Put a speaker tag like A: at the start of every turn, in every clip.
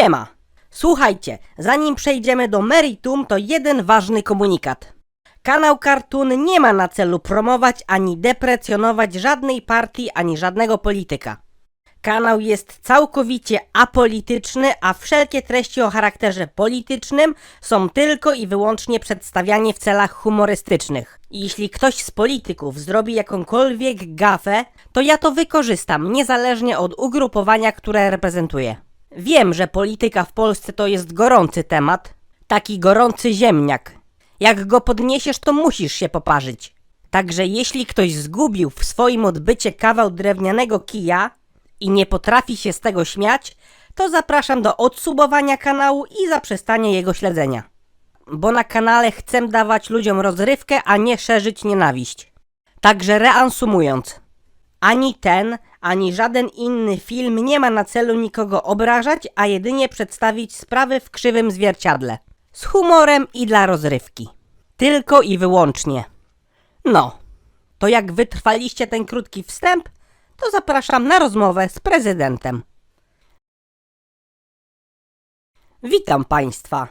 A: Siema! Słuchajcie, zanim przejdziemy do meritum, to jeden ważny komunikat. Kanał Cartoon nie ma na celu promować ani deprecjonować żadnej partii ani żadnego polityka. Kanał jest całkowicie apolityczny, a wszelkie treści o charakterze politycznym są tylko i wyłącznie przedstawiane w celach humorystycznych. Jeśli ktoś z polityków zrobi jakąkolwiek gafę, to ja to wykorzystam, niezależnie od ugrupowania, które reprezentuję. Wiem, że polityka w Polsce to jest gorący temat, taki gorący ziemniak. Jak go podniesiesz, to musisz się poparzyć. Także jeśli ktoś zgubił w swoim odbycie kawał drewnianego kija i nie potrafi się z tego śmiać, to zapraszam do odsubowania kanału i zaprzestania jego śledzenia. Bo na kanale chcę dawać ludziom rozrywkę, a nie szerzyć nienawiść. Także reansumując, ani ten, ani żaden inny film nie ma na celu nikogo obrażać, a jedynie przedstawić sprawy w krzywym zwierciadle. Z humorem i dla rozrywki. Tylko i wyłącznie. No, to jak wytrwaliście ten krótki wstęp, to zapraszam na rozmowę z prezydentem. Witam Państwa.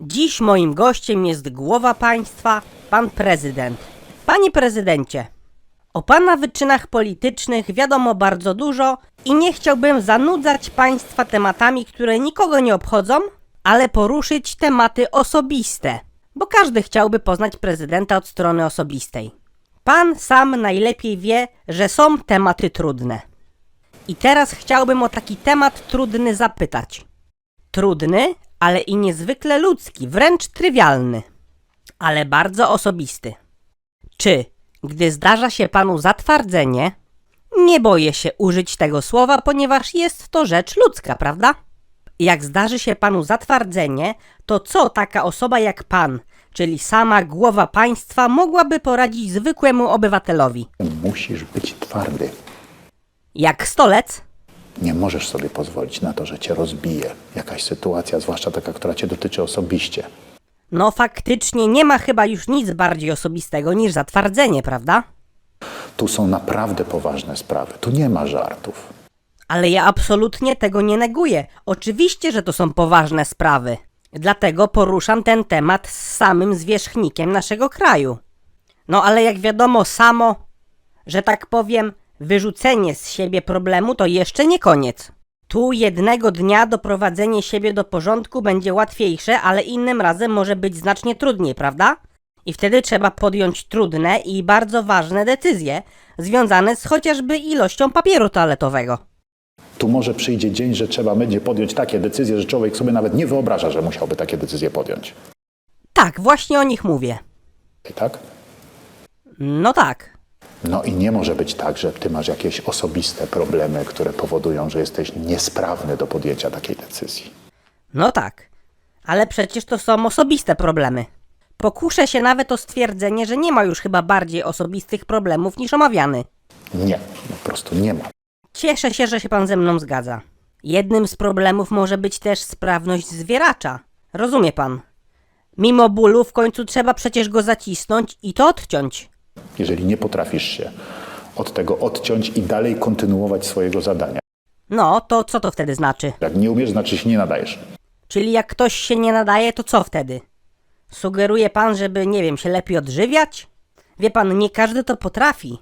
A: Dziś moim gościem jest głowa państwa, pan prezydent. Panie prezydencie, o pana wyczynach politycznych wiadomo bardzo dużo i nie chciałbym zanudzać państwa tematami, które nikogo nie obchodzą, ale poruszyć tematy osobiste, bo każdy chciałby poznać prezydenta od strony osobistej. Pan sam najlepiej wie, że są tematy trudne. I teraz chciałbym o taki temat trudny zapytać. Trudny, ale i niezwykle ludzki, wręcz trywialny, ale bardzo osobisty. Czy, gdy zdarza się panu zatwardzenie, nie boję się użyć tego słowa, ponieważ jest to rzecz ludzka, prawda? Jak zdarzy się panu zatwardzenie, to co taka osoba jak pan, czyli sama głowa państwa, mogłaby poradzić zwykłemu obywatelowi?
B: Musisz być twardy.
A: Jak stolec?
B: Nie możesz sobie pozwolić na to, że cię rozbije jakaś sytuacja, zwłaszcza taka, która cię dotyczy osobiście.
A: No faktycznie nie ma chyba już nic bardziej osobistego niż zatwardzenie, prawda?
B: Tu są naprawdę poważne sprawy. Tu nie ma żartów.
A: Ale ja absolutnie tego nie neguję. Oczywiście, że to są poważne sprawy. Dlatego poruszam ten temat z samym zwierzchnikiem naszego kraju. No ale jak wiadomo, samo, że tak powiem, wyrzucenie z siebie problemu to jeszcze nie koniec. Tu jednego dnia doprowadzenie siebie do porządku będzie łatwiejsze, ale innym razem może być znacznie trudniej, prawda? I wtedy trzeba podjąć trudne i bardzo ważne decyzje, związane z chociażby ilością papieru toaletowego.
B: Tu może przyjdzie dzień, że trzeba będzie podjąć takie decyzje, że człowiek sobie nawet nie wyobraża, że musiałby takie decyzje podjąć.
A: Tak, właśnie o nich mówię.
B: I tak?
A: No tak.
B: No i nie może być tak, że ty masz jakieś osobiste problemy, które powodują, że jesteś niesprawny do podjęcia takiej decyzji.
A: No tak. Ale przecież to są osobiste problemy. Pokuszę się nawet o stwierdzenie, że nie ma już chyba bardziej osobistych problemów niż omawiany.
B: Nie, po prostu nie ma.
A: Cieszę się, że się pan ze mną zgadza. Jednym z problemów może być też sprawność zwieracza. Rozumie pan? Mimo bólu w końcu trzeba przecież go zacisnąć i to odciąć.
B: Jeżeli nie potrafisz się od tego odciąć i dalej kontynuować swojego zadania.
A: No, to co to wtedy znaczy?
B: Jak nie umiesz, znaczy się nie nadajesz.
A: Czyli jak ktoś się nie nadaje, to co wtedy? Sugeruje pan, żeby, nie wiem, się lepiej odżywiać? Wie pan, nie każdy to potrafi.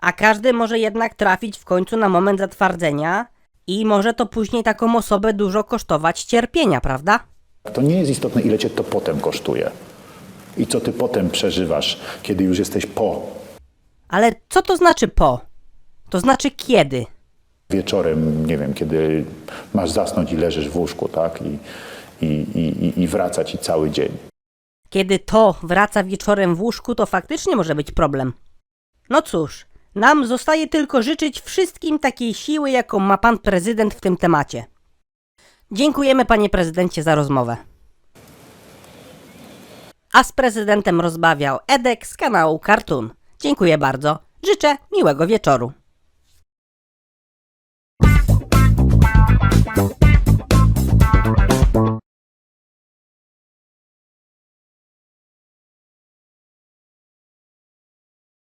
A: A każdy może jednak trafić w końcu na moment zatwardzenia i może to później taką osobę dużo kosztować cierpienia, prawda?
B: To nie jest istotne, ile cię to potem kosztuje. I co ty potem przeżywasz, kiedy już jesteś po
A: Ale co to znaczy po? To znaczy kiedy?
B: wieczorem, nie wiem, kiedy masz zasnąć i leżysz w łóżku, tak? I, i, i, i wraca ci cały dzień.
A: Kiedy to wraca wieczorem w łóżku, to faktycznie może być problem. No cóż, nam zostaje tylko życzyć wszystkim takiej siły, jaką ma pan prezydent w tym temacie. Dziękujemy panie prezydencie za rozmowę. A z prezydentem rozmawiał Edek z kanału Cartoon. Dziękuję bardzo. Życzę miłego wieczoru.